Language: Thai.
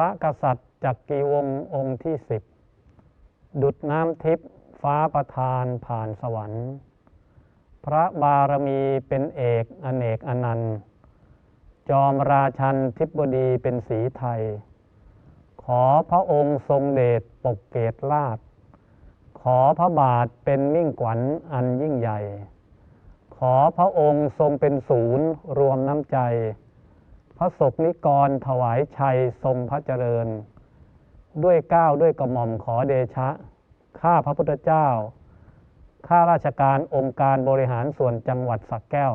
ระกษัตริย์จักรีวงศ์องค์ที่สิบดุดน้ำทิพย์ฟ้าประทานผ่านสวรรค์ พระบารมีเป็นเอกอเนกอนันต์ จอมราชันทิบดีเป็นสีไทย ขอพระองค์ทรงเดชปกเกตลาดขอพระบาทเป็นมิ่งขวัญอันยิ่งใหญ่ ขอพระองค์ทรงเป็นศูนย์รวมน้ำใจ พระศกนิกรถวายชัยทรงพระเจริญ ด้วยก้าวด้วยกระหม่อมขอเดชะ ข้าพระพุทธเจ้า ข้าราชการองค์การบริหารส่วนจังหวัดสักแก้ว